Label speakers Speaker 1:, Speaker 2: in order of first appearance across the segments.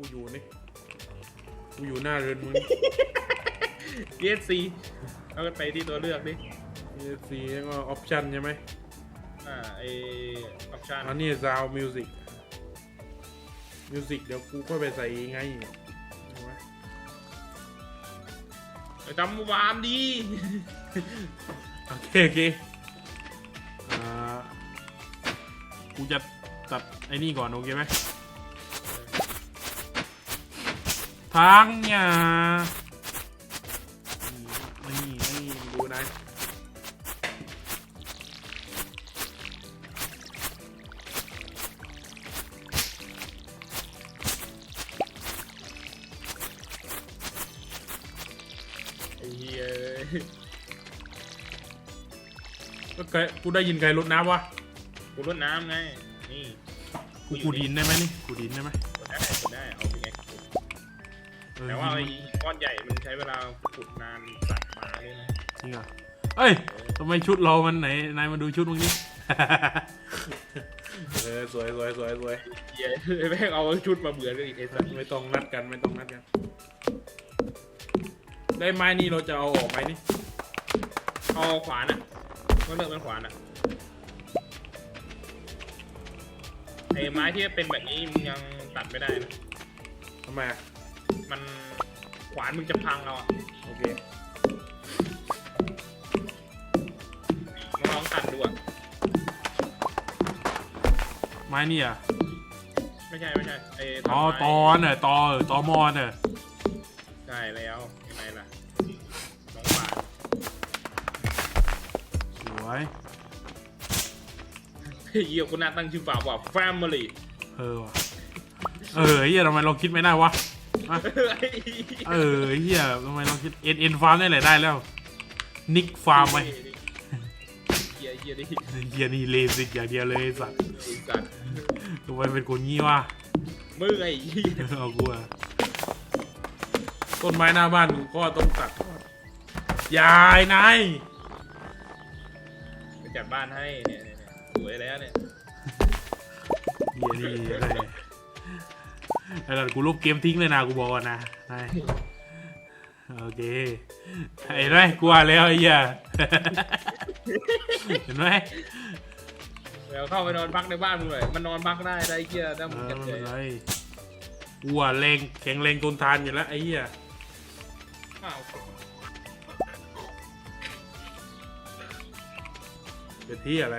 Speaker 1: กูอยู่นี่กูอยู่หน้าเรือนมึง
Speaker 2: เอสซีเอาไปที่ตัวเลือกดิ
Speaker 1: ESC แล้วก็ออปชันใช่ไหม
Speaker 2: อ่าไอออปชั่น
Speaker 1: อันนี้ซาวมิวสิกมิวสิกเดี๋ยวกูก็ไปใส่ไงใช่ไหม
Speaker 2: จำวามดี
Speaker 1: โอเค โอเคอ่ากูจะตัดไอ้นี่ก่อน โอเคไหม ทางเนี่ยนี่นี่นี่ดูนะ
Speaker 2: ไอ้เหี้ย
Speaker 1: ก็เคยกูได้ยินใครรดน้ำวะ
Speaker 2: กูรดน้ำไง นี่
Speaker 1: กูกูดินได้ไหมนี่ กูดินได้ไหม
Speaker 2: แต่ว่าไอ้
Speaker 1: จริง
Speaker 2: ก้อนใหญ่มันใช้เวลาขุดนานสัตว์มาเลยนะ
Speaker 1: จริงเหรอเอ้ยทำไมชุดเรามันไหนนายมาดูชุดมึงนี่เออสวยสวยสวยสวย
Speaker 2: เหี้ยแม่งเอาชุดมาเบื่อกันอีกไอ้สัตว์
Speaker 1: ไม่ต้องนัดกันไม่ต้องนัดกันได้ไม้นี่เราจะเอาออกไหมนี่
Speaker 2: เอาขวานอะก็เลือกเป็นขวานอะไอ้ไม้ที่เป็นแบบนี้มึงยังตัดไม่ได้นะ
Speaker 1: ทำไมอะ
Speaker 2: มันขวานมึงจะพังเอาอะ
Speaker 1: โอเค
Speaker 2: มึงลองตัดดูอะ
Speaker 1: ไม้นี่อะ
Speaker 2: ไม่ใช่ไม่ใช่ไอ้
Speaker 1: อ๋อ
Speaker 2: ไม้
Speaker 1: ตอนเน่ะตอเออตอมอนเน่ะ
Speaker 2: ใช่แล้วยังไงล่ะน้องป่าน
Speaker 1: สวย
Speaker 2: เฮ้ยเหี้ยคุณน่าตั้งชื่อฝากว่า family
Speaker 1: เออว่ะเออเฮียทำไมเราคิดไม่ได้วะ อะเออเฮียทำไมเราคิดเอ็นเอ็นฟาร์มได้แหละได้แล้ว นิกฟาร์มไหม
Speaker 2: เหี้ยเหี้ยดิ
Speaker 1: เฮียนี่เลสิกอย่างเดียวเลยไอ้สัตว์
Speaker 2: ไอ้สัตว์
Speaker 1: ทำไมเป็นคนงี้วะ
Speaker 2: มึงไอ้เหี้ย
Speaker 1: เอากูอะต้นไม้หน้าบ้านกูก็ต้องตัดยายนาย
Speaker 2: ไปจัดบ้านให้เนี่ยเนี่ยเนี่ยสวยแล้วเนี่ย
Speaker 1: เฮียนี่อะไร แล้วกูลบเกมทิ้งเลยนะกูบอกก่อนนะนายโอเคเห็นไหมกลัวแล้วไอ้เหี้ยเห็นไหม
Speaker 2: เดี๋ยวเข้าไปนอนพักในบ้านมึงเลยมันนอนพักได้ได้เหี้ยถ้า
Speaker 1: เอ
Speaker 2: มึง
Speaker 1: อ
Speaker 2: จัด
Speaker 1: ไม่
Speaker 2: เล
Speaker 1: เป็
Speaker 2: ย
Speaker 1: นไรกูอะแรงแข็งแรงทนทานอยู่แล้วไอ้เหี้ย
Speaker 2: อ้าว
Speaker 1: เป็นที่อะไร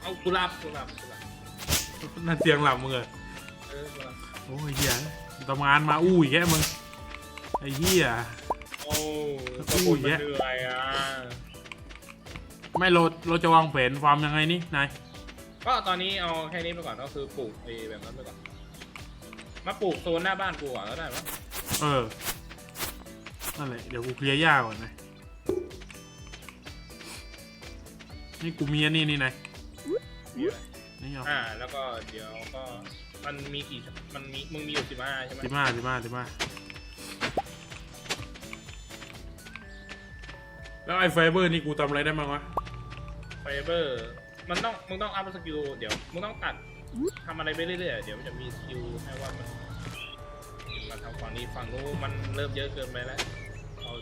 Speaker 2: เอากุหลาบกุหลาบกุหลาบ
Speaker 1: นั่นเสียงหลับมึงเหรอ
Speaker 2: เออกุหลาบ
Speaker 1: โอ้ยเหี้ยทำงานมาอู้อีกแค่มึงไอ้เหี้ย
Speaker 2: โอ้ก็พูดมันเหนื่อยอะ
Speaker 1: ไม่เราเราจะวางแผนฟาร์มยังไงนี่นาย
Speaker 2: ก็ตอนนี้เอาแค่นี้ไปก่อนก็คือปลูกไอ้แบบนั้นไปก่อนมาปลูกโซนหน้าบ้านกูก่อนก็ได้ปะ
Speaker 1: เออนั่นแหละเดี๋ยวกูเคลียร์หญ้าก่อนนะนี่กูมีอันนี้นี่นาย
Speaker 2: มีอะไร
Speaker 1: นี่เอา
Speaker 2: อ่าแล้วก็เดี๋ยวก็ มันมีกี่มันมีมึงมีอยู่สิบห้าใช่ไหม
Speaker 1: สิบห้าสิบห้าสิบห้าแล้วไอ้ไฟเบอร์นี่กูทำอะไรได้บ้างวะ
Speaker 2: ไฟเบอร์ มันต้องมึงต้องอัพสกิลเดี๋ยวมึงต้องตัดทำอะไรไปเรื่อยๆเดี๋ยวมันจะมีสกิลให้ว่ามันมาทำฝั่งนี้ฝั่งนู้นมันเริ่มเยอะเกินไปแล้วเอา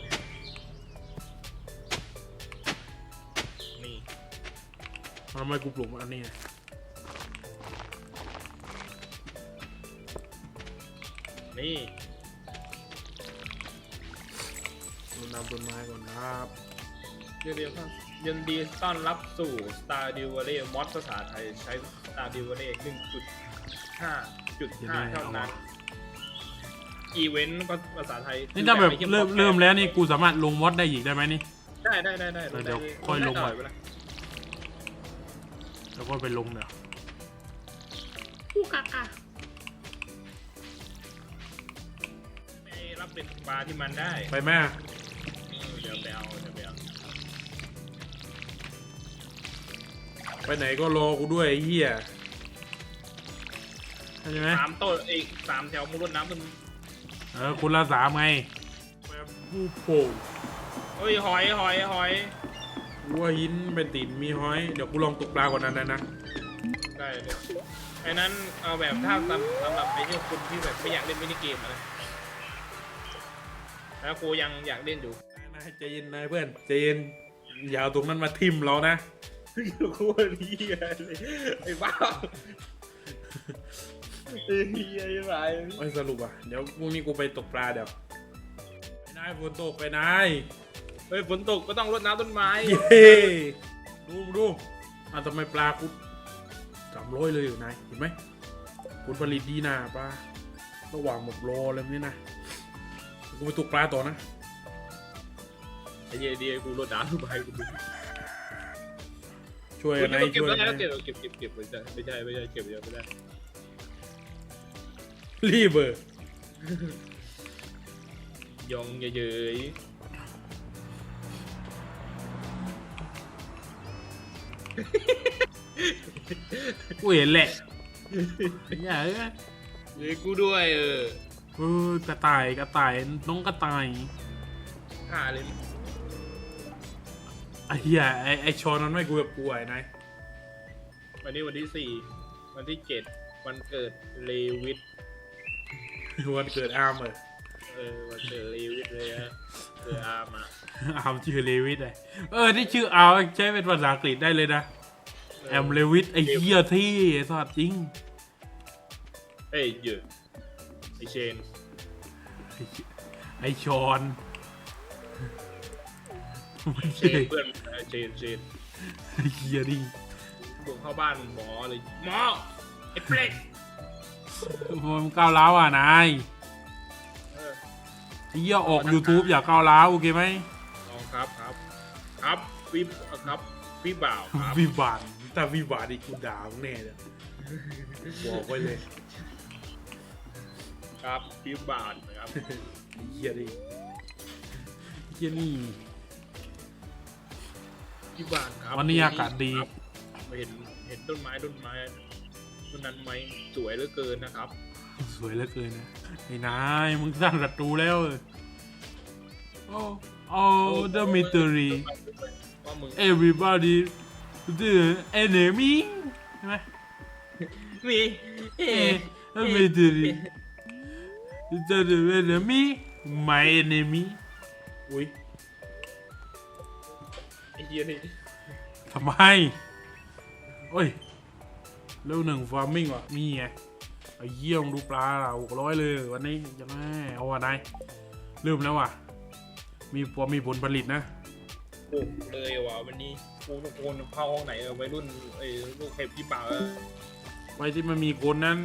Speaker 2: นี่
Speaker 1: ทำไมกูปลูกอันนี้
Speaker 2: นี่
Speaker 1: รดน้ำต้นไม้ก่อนครับ
Speaker 2: เดี๋ยวเดี๋ยวครับยินดีต้อนรับสู่ Star d e v a l l e y มอดภาษาไทยใช้ Star d e v a l l e y หนึ่งจุดห้าจุดห้าเท่านั้น อีเวนต์ก็ภาษาไทย
Speaker 1: นี่ถ้าแบบ
Speaker 2: ไอ้หี้ย
Speaker 1: เริ่ม
Speaker 2: โปแก
Speaker 1: เริ่มแล้วนี่กูสามารถลงมอดได้อีกได้ไหมนี่
Speaker 2: ได้ได้ได้ได้
Speaker 1: เออเดี๋ยวค่อยลง
Speaker 2: ได้
Speaker 1: มา
Speaker 2: ไปละ
Speaker 1: แล้วก็ไปลงเดี๋ยว
Speaker 2: ไปรับ เป็นปลาที่มันได้
Speaker 1: ไปแม่
Speaker 2: เออเดี๋ยวไปเอาเดี๋ยวไปเอา
Speaker 1: ไปไหนก็รอกูด้วยไอ้เหี้ยเข้าใจไหม
Speaker 2: สามต้นอีกสามแถวมุรดน้ำมัน
Speaker 1: เออคุณละสามไงแบบผู้โป่ง
Speaker 2: เฮ้ยหอยหอยหอย
Speaker 1: วัวหินเป็นตินมีห้อย เดี๋ยวกูลองตกปลาก่อนนั้นนะนะ
Speaker 2: ได้เลยไอไอ้นั้นเอาแบบถ้าสำสำหรับไอ้ที่คนที่แบบไม่อยากเล่นมินิเกมอะนะ แล้วกูยังอยากเล่นอยู่
Speaker 1: นายใจเย็นนายเพื่อนใจเย็นอย่าเอาตรงนั้นมาทิมเรานะ
Speaker 2: กูเฮียเลยไอ้บ้าไอ้เฮียไอ้ไร
Speaker 1: ไม่สรุปอะเดี๋ยวพรุ่งนี้กูไปตกปลาเดี๋ยวไปนายฝนตกไปนาย
Speaker 2: เฮ้ยฝนตกก็ต้องรดน้ำต้นไม้
Speaker 1: เย้ดูดูอะทำไมปลากูสามร้อยเลยอยู่นายเห็นไหมผลผลิตดีนะปลาระหว่างหมดรออะไรแบบนี้นะ กูไปตกปลาต่อนะ
Speaker 2: ไอ้เฮียดีกูรดน้ำต้นไม้กูดู
Speaker 1: ช่วย
Speaker 2: กู
Speaker 1: กัน
Speaker 2: จะ
Speaker 1: นาย
Speaker 2: เก็บ
Speaker 1: ช่วย
Speaker 2: ได้
Speaker 1: กัน
Speaker 2: แล้ว
Speaker 1: นาย
Speaker 2: เก็บเก็บเก็บเก็บไม่ใช่ไม่ใช่ไม่ใช่เก็บเยอะไม่ได้
Speaker 1: รีบเบอร์
Speaker 2: ยองเยย
Speaker 1: กูเห็นแหละอย่าเอ้ย
Speaker 2: ๆเฮ้ยกูด้วยเออ
Speaker 1: เออกระต่ายกระต่ายน้องกระต่าย
Speaker 2: ฆ่าเลย
Speaker 1: ไอ้เหี้ยไอ้ไอ้ชอนมันไม่กูแบบกูไอ้นาย
Speaker 2: วันนี้วันที่สี่วันที่เจ็ดวันเกิดเลวิท
Speaker 1: วันเกิดอาร์มเออ
Speaker 2: เออวันเกิดเลวิทเลยฮะเกิดอามา
Speaker 1: อาร์มชื่อเลวิทเลยเออที่ชื่ออาร์มใช้เป็นภาษาอังกฤษได้เลยนะแอมเลวิทไอ้เหี้ยที่สอดจริง
Speaker 2: เอ้ยเยอะ ไอเชน
Speaker 1: ไอ้ชอนไม่
Speaker 2: เช
Speaker 1: ใช่
Speaker 2: นเพื่อนไอเชนเชน
Speaker 1: ไอ้เหี้ยดิ
Speaker 2: บุกเข้าบ้านหมอเลยหมอไอ้เปรต
Speaker 1: มันก้าวร้าวอะนาย
Speaker 2: เออ
Speaker 1: ไอ้เหี้ยออก YouTube อย่าก้าวร้าวโอเคไหม
Speaker 2: เอาครับครับ ครับวิบครับวิบ่าวครับ
Speaker 1: วิบานแต่วิบานอีกกูด่ามึงแน่เลยบอกไว้เลย
Speaker 2: ครับวิบ่าวนะครับ
Speaker 1: ไอ้เหี้ยดิไอ้เหี้ยนี่
Speaker 2: วิบ่าวครับ
Speaker 1: วันนี้อากาศดี
Speaker 2: ครับเห็นเห็นต้นไม้ต้นไม้ต้นนั้นไหมสวยเหลือเกินนะครับ
Speaker 1: สวยเหลือเกินนะไอ้นายมึงสร้างศัตรูแล้วเออโอ้โอ้ the mystery
Speaker 2: ว่ามึง
Speaker 1: everybody the enemy ใช่ไหม
Speaker 2: มี
Speaker 1: เอ๊ะ mystery the enemy my enemy อุ้ย
Speaker 2: ไอ้เหี้ยนี่
Speaker 1: ทำไมโอ้ยเร็วหนึ่งฟาร์มิ่งว่ะมีไงไอ้เยี่ยมงดูปลาเราหกร้อยเลยวันนี้จะแม่เอาว่ะนายลืมแล้วว่ะ มีพอมีผลผลิตนะ
Speaker 2: โอ้เลยว่ะวันนี้กูตะโกนเข้าห้องไหนเออวัยรุ่นไอ้ลูกเห็บพี่บ่าวเออ
Speaker 1: ไว้ที่มันมีคนนั้น